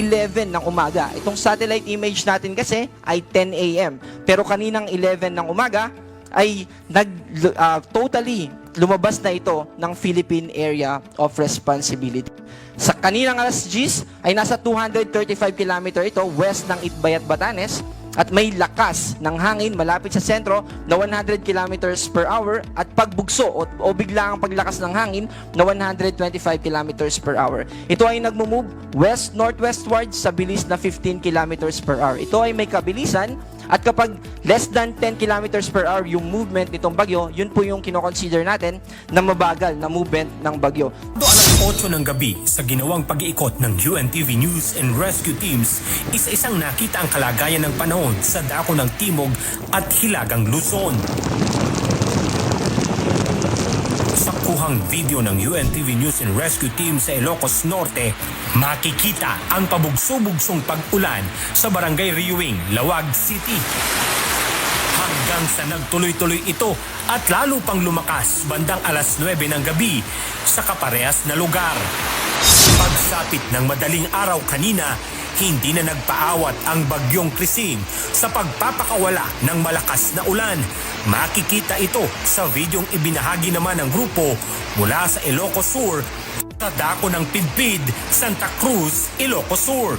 11 ng umaga. Itong satellite image natin kasi ay 10 a.m. Pero kaninang 11 ng umaga ay nag ah, totally lumabas na ito ng Philippine Area of Responsibility. Sa kaninang alas 10 ay nasa 235 km ito west ng Itbayat, Batanes at may lakas ng hangin malapit sa sentro na 100 km per hour at pagbugso o, o bigla ang paglakas ng hangin na 125 km per hour. Ito ay nagmo-move west-northwestward sa bilis na 15 km per hour. Ito ay may kabilisan at kapag less than 10 km per hour yung movement nitong bagyo, yun po yung kinoconsider natin na mabagal na movement ng bagyo. Do alas 8 ng gabi sa ginawang pag-iikot ng UNTV News and Rescue Teams, isa-isang nakita ang kalagayan ng panahon sa dako ng Timog at Hilagang Luzon. Kuhang video ng UNTV News and Rescue Team sa Ilocos Norte, makikita ang pabugso-bugsong pag-ulan sa Barangay Riuing, Lawag City. Hanggang sa nagtuloy-tuloy ito at lalo pang lumakas bandang alas 9 ng gabi sa kaparehas na lugar. Pagsapit ng madaling araw kanina, hindi na nagpaawat ang bagyong Krising sa pagpapakawala ng malakas na ulan. Makikita ito sa videong ibinahagi naman ng grupo mula sa Ilocos Sur sa dako ng Pidpid, Santa Cruz, Ilocos Sur.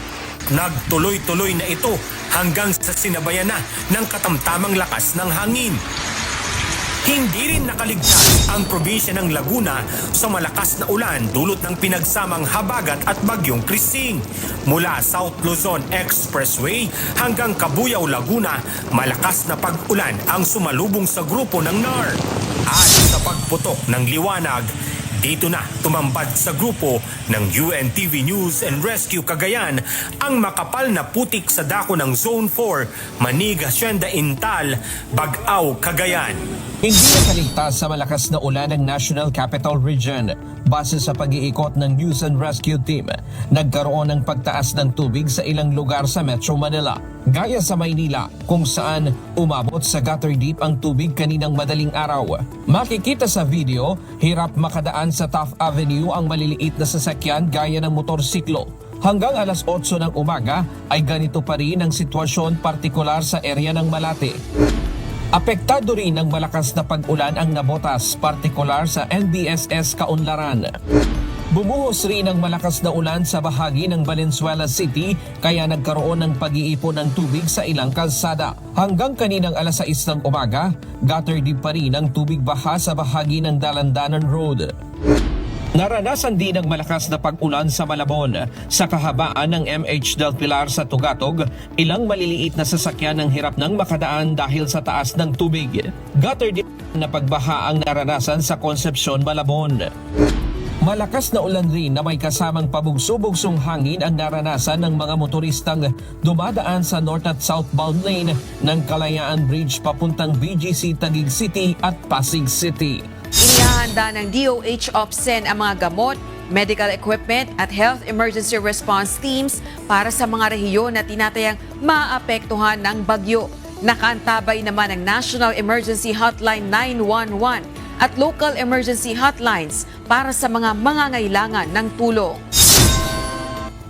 Nagtuloy-tuloy na ito hanggang sa sinabayan na ng katamtamang lakas ng hangin. Hindi rin nakaligtas ang probinsya ng Laguna sa malakas na ulan dulot ng pinagsamang habagat at bagyong Krising. Mula South Luzon Expressway hanggang Cabuyao, Laguna, malakas na pag-ulan ang sumalubong sa grupo ng NAR. At sa pagputok ng liwanag, dito na tumambad sa grupo ng UNTV News and Rescue Cagayan ang makapal na putik sa dako ng Zone 4, Manig, Hacienda Intal, Bagaw, Cagayan. Hindi nakaligtas sa malakas na ulan ng National Capital Region. Base sa pag-iikot ng News and Rescue Team, nagkaroon ng pagtaas ng tubig sa ilang lugar sa Metro Manila. Gaya sa Maynila, kung saan umabot sa gutter deep ang tubig kaninang madaling araw. Makikita sa video, hirap makadaan sa Taft Avenue ang maliliit na sasakyan gaya ng motorsiklo. Hanggang alas 8 ng umaga ay ganito pa rin ang sitwasyon partikular sa area ng Malate. Apektado rin ng malakas na pag-ulan ang nabotas, partikular sa NBSS Kaunlaran. Bumuhos rin ang malakas na ulan sa bahagi ng Valenzuela City kaya nagkaroon ng pag-iipon ng tubig sa ilang kalsada. Hanggang kaninang alas 6 ng umaga, gutter deep pa rin ang tubig baha sa bahagi ng Dalandanan Road. Naranasan din ng malakas na pag-ulan sa Malabon. Sa kahabaan ng MH Del Pilar sa Tugatog, ilang maliliit na sasakyan ang hirap ng makadaan dahil sa taas ng tubig. Gutter din na pagbaha ang naranasan sa Concepcion, Malabon. Malakas na ulan rin na may kasamang pabugso-bugsong hangin ang naranasan ng mga motoristang dumadaan sa north at southbound lane ng Kalayaan Bridge papuntang BGC Taguig City at Pasig City. Inihahanda ng DOH OPSEN ang mga gamot, medical equipment at health emergency response teams para sa mga rehiyon na tinatayang maapektuhan ng bagyo. Nakaantabay naman ang National Emergency Hotline 911 at local emergency hotlines para sa mga mangangailangan ng tulong.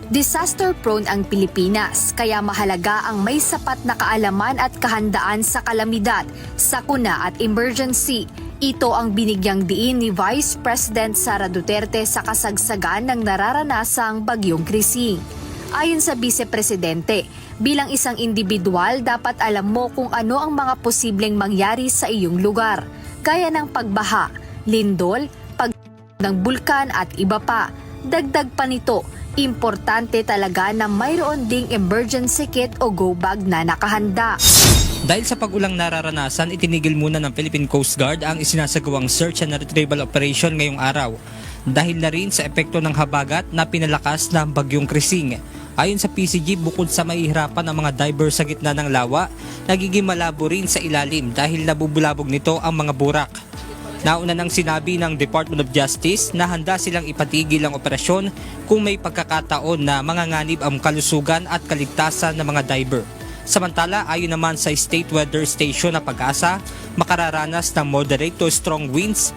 Disaster-prone ang Pilipinas, kaya mahalaga ang may sapat na kaalaman at kahandaan sa kalamidad, sakuna at emergency. Ito ang binigyang diin ni Vice President Sara Duterte sa kasagsagan ng nararanasang bagyong Krising. Ayon sa Vice Presidente, bilang isang individual dapat alam mo kung ano ang mga posibleng mangyari sa iyong lugar, gaya ng pagbaha, lindol, pag ng bulkan at iba pa. Dagdag pa nito, importante talaga na mayroon ding emergency kit o go bag na nakahanda. Dahil sa pag-ulang nararanasan, itinigil muna ng Philippine Coast Guard ang isinasagawang search and retrieval operation ngayong araw. Dahil na rin sa epekto ng habagat na pinalakas ng bagyong Krising. Ayon sa PCG, bukod sa mahihirapan ang mga diver sa gitna ng lawa, nagiging malabo rin sa ilalim dahil nabubulabog nito ang mga burak. Nauna nang sinabi ng Department of Justice na handa silang ipatigil ang operasyon kung may pagkakataon na manganganib ang kalusugan at kaligtasan ng mga diver. Samantala, ayon naman sa State Weather Station na pag-asa, makararanas ng moderate to strong winds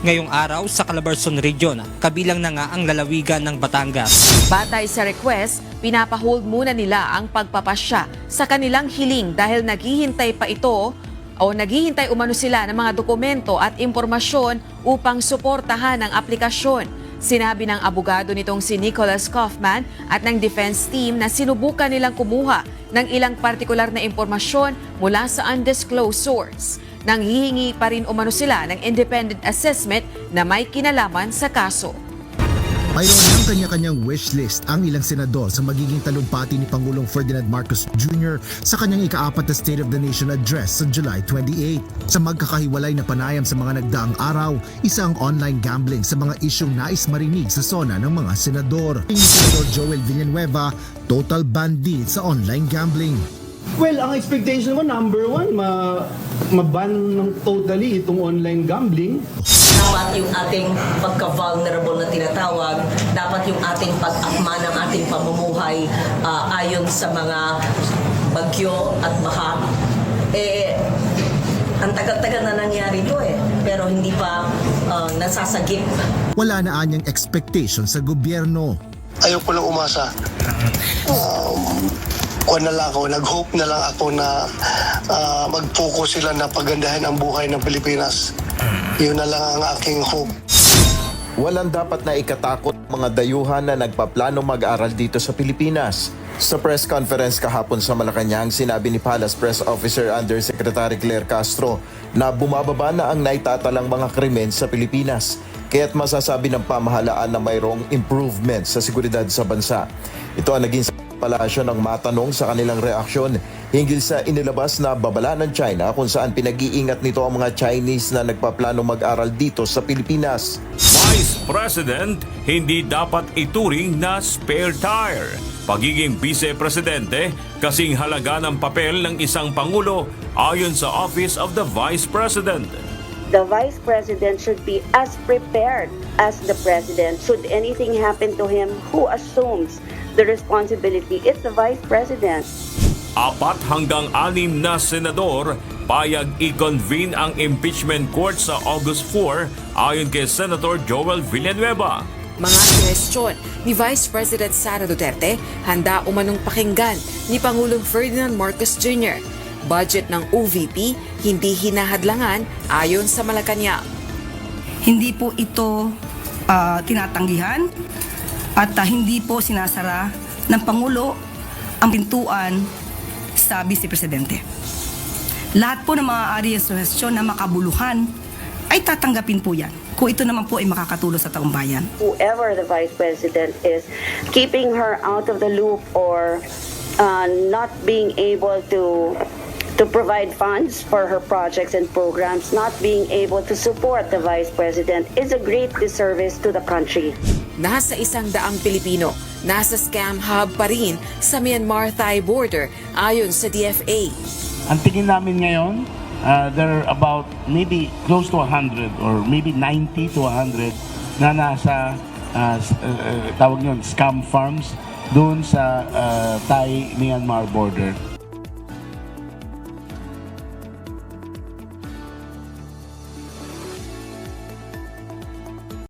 ngayong araw sa Calabarzon Region, kabilang na nga ang lalawigan ng Batangas. Batay sa request, pinapahold muna nila ang pagpapasya sa kanilang hiling dahil naghihintay pa ito o naghihintay umano sila ng mga dokumento at impormasyon upang suportahan ang aplikasyon. Sinabi ng abogado nitong si Nicholas Kaufman at ng defense team na sinubukan nilang kumuha ng ilang partikular na impormasyon mula sa undisclosed source. Nanghihingi pa rin umano sila ng independent assessment na may kinalaman sa kaso. Mayroon ng kanya-kanyang wish list ang ilang senador sa magiging talumpati ni Pangulong Ferdinand Marcos Jr. sa kanyang ikaapat na State of the Nation Address sa July 28. Sa magkakahiwalay na panayam sa mga nagdaang araw, isa ang online gambling sa mga isyong nais marinig sa sona ng mga senador. Ni Senador Joel Villanueva, total ban din sa online gambling. Well, ang expectation mo, number one, ma maban ng totally itong online gambling. Dapat yung ating pagka-vulnerable na tinatawag, dapat yung ating pag-akma ng ating pamumuhay ah, ayon sa mga bagyo at baha. Eh, ang tagal-tagal na nangyari ito eh, pero hindi pa ah, nasasagip Wala na anyang expectation sa gobyerno. ayaw ko lang umasa. Um, kuha na lang ako, nag-hope na lang ako na ah, mag-focus sila na pagandahin ang buhay ng Pilipinas. Yun na lang ang aking hope. Walang dapat na ikatakot mga dayuhan na nagpaplano mag-aral dito sa Pilipinas. Sa press conference kahapon sa Malacanang, sinabi ni Palace Press Officer Undersecretary Claire Castro na bumababa na ang naitatalang mga krimen sa Pilipinas. Kaya't masasabi ng pamahalaan na mayroong improvement sa seguridad sa bansa. Ito ang naging palasyo ng matanong sa kanilang reaksyon hinggil sa inilabas na babala ng China kung saan pinag-iingat nito ang mga Chinese na nagpaplano mag-aral dito sa Pilipinas. Vice President hindi dapat ituring na spare tire. Pagiging vice-presidente kasing halaga ng papel ng isang pangulo ayon sa Office of the Vice President. the vice president should be as prepared as the president. Should anything happen to him, who assumes the responsibility? It's the vice president. Apat hanggang anim na senador payag i-convene ang impeachment court sa August 4 ayon kay Senator Joel Villanueva. Mga suhestyon ni Vice President Sara Duterte handa umanong pakinggan ni Pangulong Ferdinand Marcos Jr. Budget ng OVP hindi hinahadlangan ayon sa Malacanang. Hindi po ito ah, tinatanggihan at ah, hindi po sinasara ng Pangulo ang pintuan sa Vice Presidente. Lahat po ng mga ari suhestyon na makabuluhan ay tatanggapin po yan kung ito naman po ay makakatulong sa taong bayan. Whoever the vice president is, keeping her out of the loop or uh, not being able to to provide funds for her projects and programs, not being able to support the vice president is a great disservice to the country. Nasa isang daang Pilipino, nasa scam hub pa rin sa Myanmar-Thai border ayon sa DFA. Ang tingin namin ngayon, uh, there are about maybe close to 100 or maybe 90 to 100 na nasa uh, uh, uh, tawag yun, scam farms doon sa uh, Thai-Myanmar border.